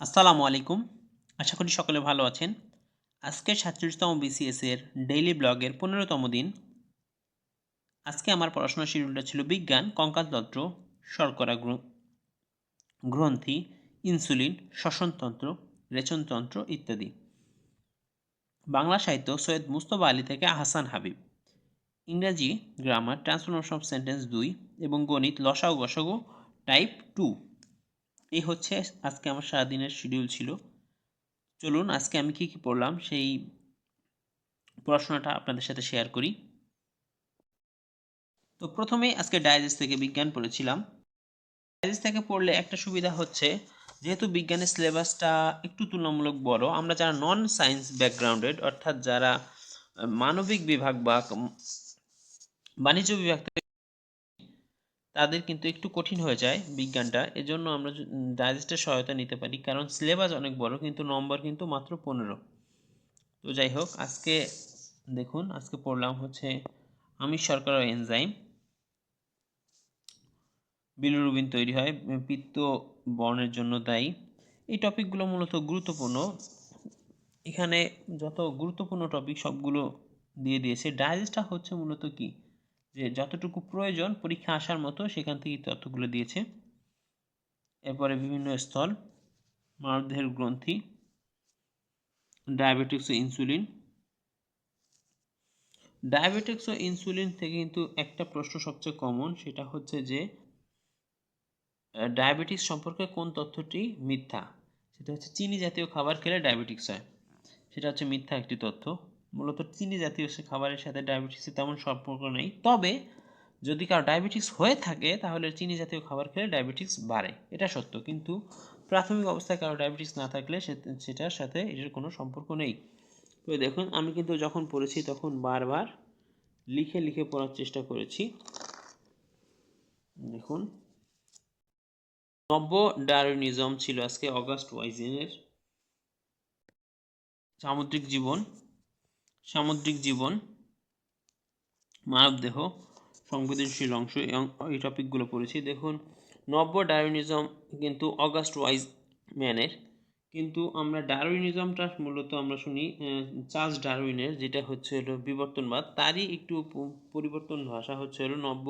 আসসালামু আলাইকুম। আশা করি সকলে ভালো আছেন। আজকে সাতচল্লিশতম বিসিএস এর ডেইলি ব্লগের পনেরোতম দিন। আজকে আমার পড়াশোনার শিডিউলটা ছিল বিজ্ঞান, কঙ্কালতন্ত্র, শর্করা গ্রন্থি, ইনসুলিন, শ্বসনতন্ত্র, রেচনতন্ত্র ইত্যাদি। বাংলা সাহিত্য সৈয়দ মুস্তফা আলী থেকে আহসান হাবিব। ইংরাজি, গ্রামার, ট্রান্সফরমেশন অফ সেন্টেন্স দুই এবং গণিত, লসাগু, গসাগু, টাইপ টু। এই হচ্ছে আজকে আমার সারাদিনের শিডিউল ছিল। চলুন, আজকে আমি কি কি পড়লাম সেই পড়াশোনাটা আপনাদের সাথে শেয়ার করি। তো প্রথমেই আজকে ডায়াজেস্ট থেকে বিজ্ঞান পড়েছিলাম। ডায়াজেস্ট থেকে পড়লে একটা সুবিধা হচ্ছে, যেহেতু বিজ্ঞানের সিলেবাসটা একটু তুলনামূলক বড়, আমরা যারা নন সায়েন্স ব্যাকগ্রাউন্ডেড অর্থাৎ যারা মানবিক বিভাগ বা বাণিজ্য বিভাগ থেকে তাদের কিন্তু একটু কঠিন হয়ে যায় বিজ্ঞানটা। এজন্য আমরা ডাইজেস্টের সহায়তা নিতে পারি। কারণ সিলেবাস অনেক বড়, কিন্তু নম্বর কিন্তু মাত্র পনেরো। তো যাই হোক, আজকে দেখুন, আজকে পড়লাম হচ্ছে আমিষ শর্করা এনজাইম বিলিরুবিন তৈরি হয় পিত্ত বর্ণের জন্য দায়ী। এই টপিকগুলো মূলত গুরুত্বপূর্ণ। এখানে যত গুরুত্বপূর্ণ টপিক সবগুলো দিয়ে দিয়েছে। ডাইজেস্টটা হচ্ছে মূলত কি? যে যতটুকু প্রয়োজন পরীক্ষা আসার মতো সেখান থেকে তথ্যগুলো দিয়েছে। এরপরে বিভিন্ন স্থল, মানবদেহের গ্রন্থি, ডায়াবেটিক্স ও ইনসুলিন। ডায়াবেটিক্স ও ইনসুলিন থেকে কিন্তু একটা প্রশ্ন সবচেয়ে কমন, সেটা হচ্ছে যে ডায়াবেটিস সম্পর্কে কোন তথ্যটি মিথ্যা? সেটা হচ্ছে, চিনি জাতীয় খাবার খেলে ডায়াবেটিক্স হয়। সেটা হচ্ছে মিথ্যা একটি তথ্য। মূলত চিনি জাতীয় সে খাবারের সাথে ডায়াবেটিসের তেমন সম্পর্ক নেই। তবে যদি কারও ডায়াবেটিক্স হয়ে থাকে, তাহলে চিনি জাতীয় খাবার খেলে ডায়াবেটিস বাড়ে। এটা সত্য। কিন্তু প্রাথমিক অবস্থায় কারও ডায়াবেটিস না থাকলে সেটার সাথে এটার কোনো সম্পর্ক নেই। তো দেখুন, আমি কিন্তু যখন পড়েছি তখন বারবার লিখে লিখে পড়ার চেষ্টা করেছি। দেখুন। নব্য ডারউইনিজম ছিল আজকে অগাস্ট ওয়াইজেনের সামুদ্রিক জীবন। সামুদ্রিক জীবন মানবদেহ সংবেদনশীল অংশ এই টপিকগুলো পড়েছি। দেখুন, নব্য ডারউইনিজম কিন্তু অগাস্ট ওয়াইজ ম্যানের। কিন্তু আমরা ডারউইনিজমটা মূলত আমরা শুনি চার্লস ডারউইনের, যেটা হচ্ছে হলো বিবর্তনবাদ। তারই একটু পরিবর্তন ভাষা হচ্ছে হলো নব্য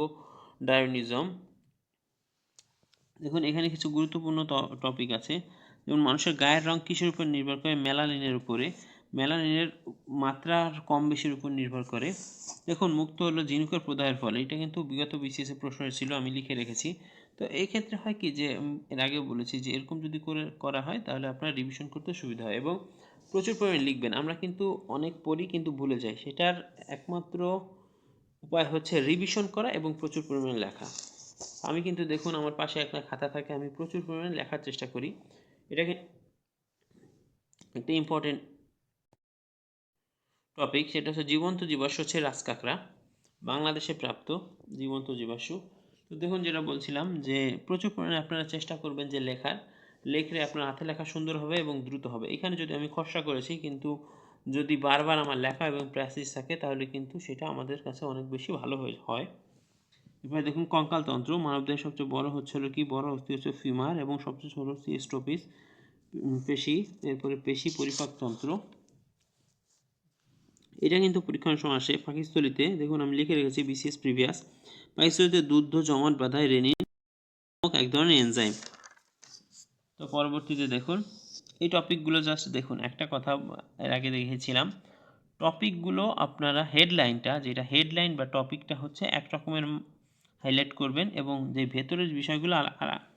ডারউইনিজম। দেখুন, এখানে কিছু গুরুত্বপূর্ণ টপিক আছে। যেমন, মানুষের গায়ের রং কিসের উপর নির্ভর করে? মেলানিনের উপরে। মেলানিনের মাত্রার কম বেশির উপর নির্ভর করে। দেখুন, মুক্ত হলো ঝিনুকের প্রদাহের ফলে। এটা কিন্তু বিগত বিসিএস প্রশ্ন ছিল, আমি লিখে রেখেছি। তো এই ক্ষেত্রে হয় কি যে এর আগে বলেছি যে, এরকম যদি করে, করা হয়, তাহলে আপনার রিভিশন করতে সুবিধা হয় এবং প্রচুর পরিমাণে লিখবেন। আমরা কিন্তু অনেক পড়ি কিন্তু ভুলে যাই। সেটার একমাত্র উপায় হচ্ছে রিভিশন করা এবং প্রচুর পরিমাণে লেখা। আমি কিন্তু দেখুন, আমার পাশে একটা খাতা থাকে, আমি প্রচুর পরিমাণে লেখার চেষ্টা করি। এটাকে একটা ইম্পর্টেন্ট টপিক সেটা হচ্ছে জীবন্ত জীবাশ্ম হচ্ছে রাজকাকড়া বাংলাদেশে প্রাপ্ত জীবন্ত জীবাশ্ম। তো দেখুন যেটা বলছিলাম যে, প্রচুর পরিমাণে আপনারা চেষ্টা করবেন যে লেখার, লেখলে আপনার হাতে লেখা সুন্দর হবে এবং দ্রুত হবে। এখানে যদি আমি খসড়া করেছি, কিন্তু যদি বারবার আমার লেখা এবং প্র্যাকটিস থাকে, তাহলে কিন্তু সেটা আমাদের কাছে অনেক বেশি ভালো হয়ে, হয়। এবারে দেখুন কঙ্কালতন্ত্র, মানবদেহের সবচেয়ে বড় হচ্ছে কি? বড় অস্থি হচ্ছে ফিমার এবং সবচেয়ে ছোট হচ্ছে স্টোপিস পেশি, এরপরে পেশি পরিপাকতন্ত্র। এটা কিন্তু পরীক্ষার সময় আসে। পাকিস্তলিতে দেখুন আমি লিখে রেখেছি বিসিএস প্রিভিয়াস পাকিস্তলিতে দুধ জমাট বাঁধায় রেনিন এক ধরনের এনজাইম তো পরবর্তীতে দেখুন, এই টপিকগুলো জাস্ট দেখুন, একটা কথা এর আগে দেখেছিলাম। টপিকগুলো আপনারা হেডলাইনটা যেটা হেডলাইন বা টপিকটা হচ্ছে এক রকমের হাইলাইট করবেন এবং যে ভেতরের বিষয়গুলো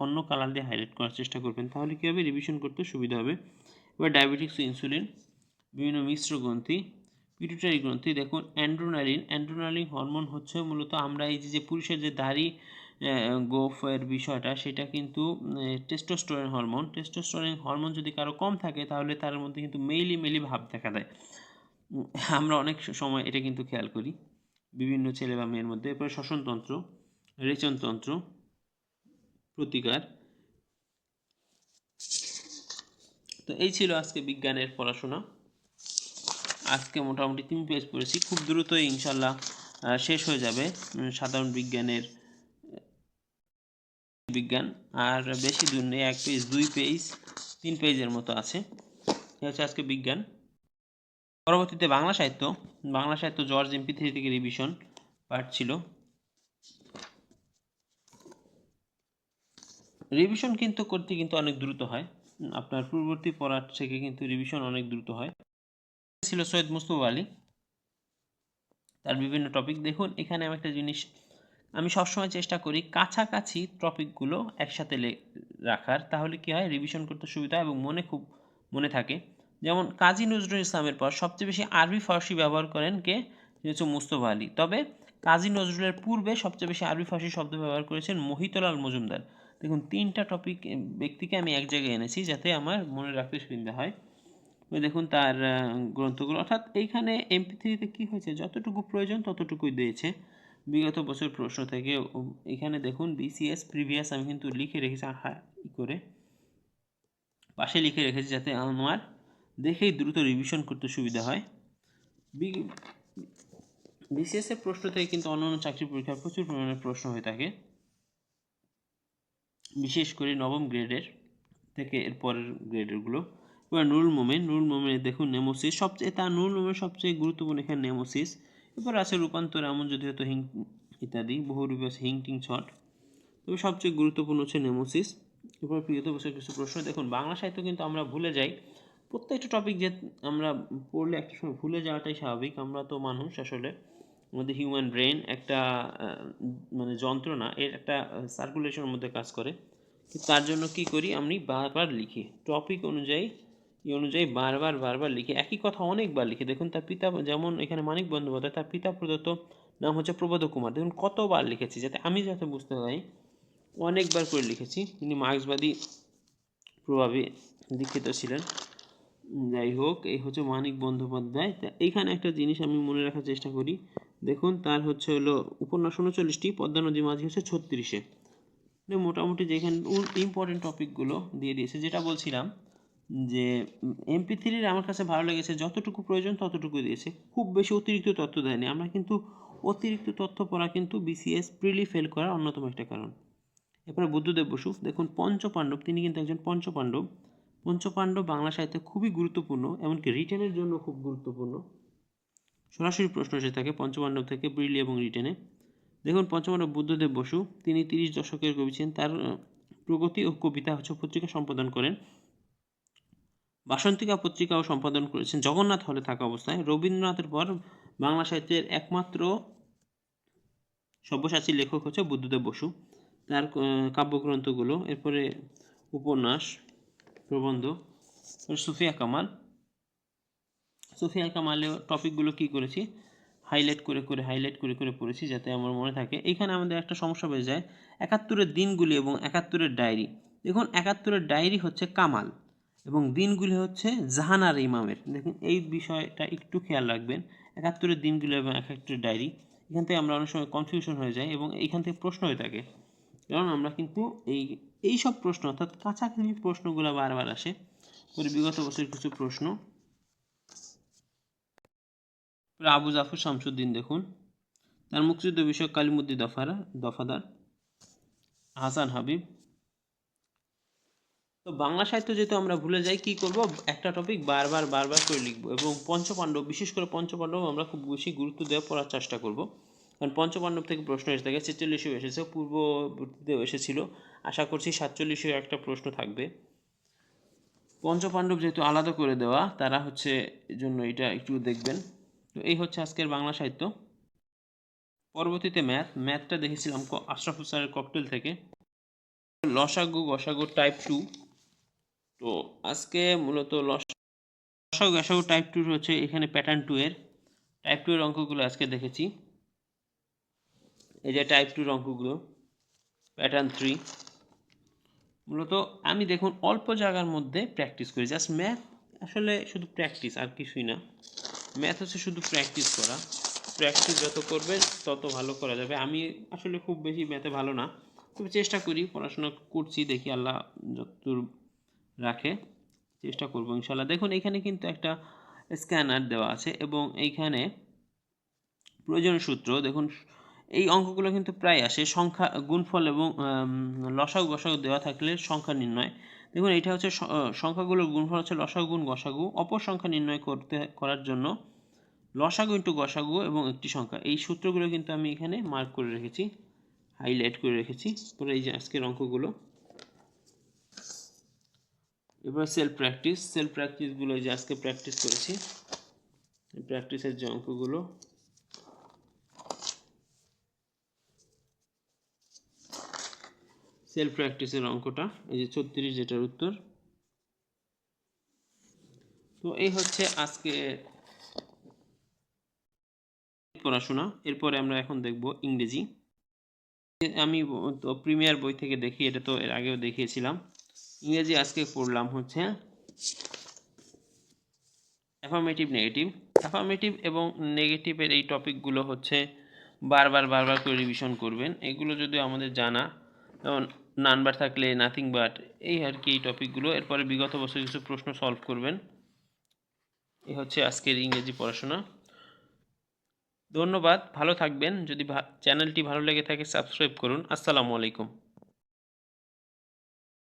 অন্য কালার দিয়ে হাইলাইট করার চেষ্টা করবেন, তাহলে কী হবে? রিভিশন করতে সুবিধা হবে। এবার ডায়াবেটিক্স ইনসুলিন বিভিন্ন মিশ্র গ্রন্থি পিটুটারি গ্রন্থি দেখুন অ্যান্ড্রোনালিন অ্যান্ড্রোনালিন হরমোন হচ্ছে মূলত আমরা এই যে পুরুষের যে দাড়ি গোফের বিষয়টা, সেটা কিন্তু টেস্টোস্টোরেন হরমোন টেস্টোস্টোরেন হরমোন যদি কারও কম থাকে, তাহলে তার মধ্যে কিন্তু মেইলি মেইলি ভাব দেখা দেয়। আমরা অনেক সময় এটা কিন্তু খেয়াল করি। বিভিন্ন ছেলে বা মেয়ের মধ্যে, এরপরে শ্বসনতন্ত্র, রেচনতন্ত্র, প্রতিকার। তো এই ছিল আজকে বিজ্ঞানের পড়াশোনা। আজকে মোটামুটি তিন পেজ পড়েছি। খুব দ্রুতই ইনশাল্লাহ শেষ হয়ে যাবে সাধারণ বিজ্ঞানের, বিজ্ঞান। আর বেশি দূর নেই, এক পেজ, দুই পেজ, তিন পেজের মতো আছে। হচ্ছে আজকে বিজ্ঞান। পরবর্তীতে বাংলা সাহিত্য। বাংলা সাহিত্য জর্জ এমপি থ্রি থেকে রিভিশন পার্ট ছিল। রিভিশন কিন্তু করতে কিন্তু অনেক দ্রুত হয়। আপনার পূর্ববর্তী পড়ার থেকে কিন্তু রিভিশন অনেক দ্রুত হয়। ছিল সৈয়দ মুস্তফা আলী। তার বিভিন্ন টপিক দেখুন, এখানে আমি একটা জিনিস, আমি সবসময় চেষ্টা করি কাছাকাছি টপিকগুলো একসাথে রাখার। তাহলে কি হয়? রিভিশন করতে সুবিধা এবং মনে খুব, মনে থাকে। যেমন কাজী নজরুল ইসলামের পর সবচেয়ে বেশি আরবি ফার্সি ব্যবহার করেন কে? হচ্ছে মুস্তফা আলী। তবে কাজী নজরুলের পূর্বে সবচেয়ে বেশি আরবি ফার্সি শব্দ ব্যবহার করেছেন মহিতলাল মজুমদার। দেখুন, তিনটা টপিক ব্যক্তিকে আমি এক জায়গায় এনেছি যাতে আমার মনে রাখতে সুবিধা হয়। দেখুন তার গ্রন্থগুলো। অর্থাৎ এইখানে এমপি থ্রিতে কী হয়েছে? যতটুকু প্রয়োজন ততটুকুই দিয়েছে। বিগত বছর প্রশ্ন থেকে এখানে দেখুন বিসিএস প্রিভিয়াস আমি কিন্তু লিখে রেখেছি হ্যাঁ করে। পাশে লিখে রেখেছি যাতে আমার দেখেই দ্রুত রিভিশন করতে সুবিধা হয়। বিসিএস এর প্রশ্ন থেকে কিন্তু অন্যান্য চাকরি পরীক্ষার প্রচুর পরিমাণে প্রশ্ন হয়ে থাকে। বিশেষ করে নবম গ্রেডের থেকে এর পরের গ্রেডেরগুলো এবার নুরুল মোমেন নুরুল মোমেনের দেখুন নেমোসিস, সবচেয়ে তার নুরুল মোমেনের সবচেয়ে গুরুত্বপূর্ণ এখানে নেমোসিস। এরপর আছে রূপান্তর, এমন যদি হতো হিং ইত্যাদি, বহুরূপী আছে হিং টিং ছট। তবে সবচেয়ে গুরুত্বপূর্ণ হচ্ছে নেমোসিস। এরপর প্রিয়ত বছর কিছু প্রশ্ন, দেখুন বাংলা সাহিত্য কিন্তু আমরা ভুলে যাই। প্রত্যেকটা টপিক যে আমরা পড়লে একটা সময় ভুলে যাওয়াটাই স্বাভাবিক। আমরা তো মানুষ আসলে, আমাদের হিউম্যান ব্রেন একটা মানে যন্ত্রণা, এর একটা সার্কুলেশনের মধ্যে কাজ করে। তার জন্য কি করি, আমি বারবার লিখি। টপিক অনুযায়ী এই অনুযায়ী বারবার বারবার লিখে, একই কথা অনেকবার লিখে, দেখুন তার পিতা যেমন এখানে মানিক বন্দ্যোপাধ্যায়, তার পিতা প্রদত্ত নাম হচ্ছে প্রবোধ কুমার। দেখুন কতবার লিখেছি যাতে আমি যাতে বুঝতে পারি। অনেকবার করে লিখেছি, তিনি মার্ক্সবাদী প্রভাবে দীক্ষিত ছিলেন। যাই হোক, এই হচ্ছে মানিক বন্দ্যোপাধ্যায়। তা এইখানে একটা জিনিস আমি মনে রাখার চেষ্টা করি, দেখুন তার হচ্ছে হলো উপন্যাস উনচল্লিশটি, পদ্মা নদী মাঝি হচ্ছে ছত্রিশে। মানে মোটামুটি যেখানে ইম্পর্টেন্ট টপিকগুলো দিয়ে দিয়েছে, যেটা বলছিলাম যে এমপি থ্রির আমার কাছে ভালো লেগেছে, যতটুকু প্রয়োজন ততটুকু দিয়েছে। খুব বেশি অতিরিক্ত তথ্য দেয়নি। আমরা কিন্তু অতিরিক্ত তথ্য পড়া কিন্তু বিসিএস প্রিলি ফেল করার অন্যতম একটা কারণ। এরপরে বুদ্ধদেব বসু, দেখুন পঞ্চপাণ্ডব, তিনি কিন্তু একজন পঞ্চপাণ্ডব। পঞ্চপাণ্ডব বাংলা সাহিত্যে খুবই গুরুত্বপূর্ণ, এমনকি রিটেনের জন্য খুব গুরুত্বপূর্ণ। সরাসরি প্রশ্ন এসে থাকে পঞ্চপাণ্ডব থেকে ব্রিলি এবং রিটেনে দেখুন পঞ্চপাণ্ডব বুদ্ধদেব বসু, তিনি তিরিশ দশকের কবি ছিলেন। তার প্রগতি ও কবিতা হচ্ছে পত্রিকা সম্পাদন করেন। বাসন্তিকা পত্রিকাও সম্পাদন করেছেন। জগন্নাথ হলে থাকা অবস্থায় রবীন্দ্রনাথের পর বাংলা সাহিত্যের একমাত্র সব্যসাচী লেখক হচ্ছে বুদ্ধদেব বসু। তার কাব্যগ্রন্থগুলো, এরপরে উপন্যাস, প্রবন্ধ সুফিয়া কামাল। সুফিয়া কামালের টপিকগুলো কি করেছি? হাইলাইট করে করে, হাইলাইট করে করে পড়েছি যাতে আমার মনে থাকে। এখানে আমাদের একটা সমস্যা হয়ে যায়। একাত্তরের দিনগুলি এবং একাত্তরের ডায়েরি। দেখুন, একাত্তরের ডায়েরি হচ্ছে কামাল। এবং দিনগুলি হচ্ছে জাহানার ইমামের। দেখুন, এই বিষয়টা একটু খেয়াল রাখবেন। একাত্তরের দিনগুলি এবং একাত্তরের ডায়েরি, এখান থেকে আমরা অনেক সময় কনফিউশন হয়ে যায় এবং এইখান থেকে প্রশ্ন হয়ে থাকে। কারণ আমরা কিন্তু এই এই সব প্রশ্ন, অর্থাৎ কাছাকাছি প্রশ্নগুলো বারবার আসে। পরে বিগত বছরের কিছু প্রশ্ন। আবু জাফর শামসুদ্দিন দেখুন। তার মুক্তিযুদ্ধ বিষয়ক কালিমুদ্দি দফারা, দফাদার। হাসান হাবিব। তো বাংলা সাহিত্য যেহেতু আমরা ভুলে যাই, কি করব? একটা টপিক বারবার বারবার করে লিখব এবং পঞ্চপাণ্ডব, বিশেষ করে পঞ্চপাণ্ডব আমরা খুব বেশি গুরুত্ব দেওয়া পড়ার চেষ্টা করব। কারণ পঞ্চপাণ্ডব থেকে প্রশ্ন এসে থাকে ছেচল্লিশেও এসেছে, পূর্ববর্তীতেও এসেছিল। আশা করছি সাতচল্লিশেও একটা প্রশ্ন থাকবে। পঞ্চপাণ্ডব যেহেতু আলাদা করে দেওয়া, তারা হচ্ছে জন্য এটা একটু দেখবেন। তো এই হচ্ছে আজকের বাংলা সাহিত্য। পরবর্তীতে ম্যাথ ম্যাথটা দেখেছিলাম আশরাফুল স্যারের ককটেল থেকে। লসাগু, গসাগু টাইপ টু তো আজকে মূলত লস- লসাগু গসাগু টাইপ টু হচ্ছে এখানে প্যাটার্ন টু এর। টাইপ টু এর অঙ্কগুলো আজকে দেখেছি। এই যে টাইপ টুর অঙ্কগুলো প্যাটার্ন থ্রি মূলত আমি দেখুন অল্প জায়গার মধ্যে প্র্যাকটিস করি। জাস্ট ম্যাথ আসলে শুধু প্র্যাকটিস আর কিছুই না। ম্যাথ হচ্ছে শুধু প্র্যাকটিস করা। প্র্যাকটিস যত করবে, তত ভালো করা যাবে। আমি আসলে খুব বেশি ম্যাথে ভালো না। তবে চেষ্টা করি, পড়াশোনা করছি, দেখি আল্লাহ যতদূর রাখে, চেষ্টা করব ইনশাল্লাহ। দেখুন, এখানে কিন্তু একটা স্ক্যানার দেওয়া আছে এবং এইখানে প্রয়োজনীয় সূত্র, দেখুন, এই অঙ্কগুলো কিন্তু প্রায় আসে। সংখ্যা, গুণফল এবং লসাগু, গসাগু দেওয়া থাকলে সংখ্যা নির্ণয়। দেখুন, এটা হচ্ছে সংখ্যাগুলোর গুণফল হচ্ছে লসাগু, গুণ, গসাগু। অপর সংখ্যা নির্ণয় করতে, করার জন্য লসাগু ইন্টু গসাগু এবং একটি সংখ্যা। এই সূত্রগুলো কিন্তু আমি এখানে মার্ক করে রেখেছি হাইলাইট করে রেখেছি। পরে এই যে আজকের অঙ্কগুলো। এবার সেলফ প্র্যাকটিস সেলফ প্র্যাকটিসগুলো যে আজকে প্র্যাকটিস করেছি প্র্যাকটিসের যে অঙ্কগুলো। সেলফ প্র্যাকটিসের অঙ্কটা, এই যে ছত্রিশ যেটার উত্তর। তো এই হচ্ছে আজকে পড়াশোনা, এরপরে আমরা এখন দেখব ইংরেজি। আমি তো প্রিমিয়ার বই থেকে দেখি, এটা তো এর আগেও দেখিয়েছিলাম। ইংরেজি আজকে পড়লাম হচ্ছে অ্যাফার্মেটিভ নেগেটিভ অ্যাফার্মেটিভ এবং নেগেটিভের এই টপিকগুলো হচ্ছে বারবার বারবার করে রিভিশন করবেন। এগুলো যদি আমাদের জানা, যেমন নানবার থাকলে নাথিং বাট এই আর কি এই টপিকগুলো এরপরে বিগত বছর কিছু প্রশ্ন সলভ করবেন। এই হচ্ছে আজকের ইংরেজি পড়াশোনা। ধন্যবাদ, ভালো থাকবেন। যদি চ্যানেলটি ভালো লেগে থাকে সাবস্ক্রাইব করুন। আসসালামু আলাইকুম।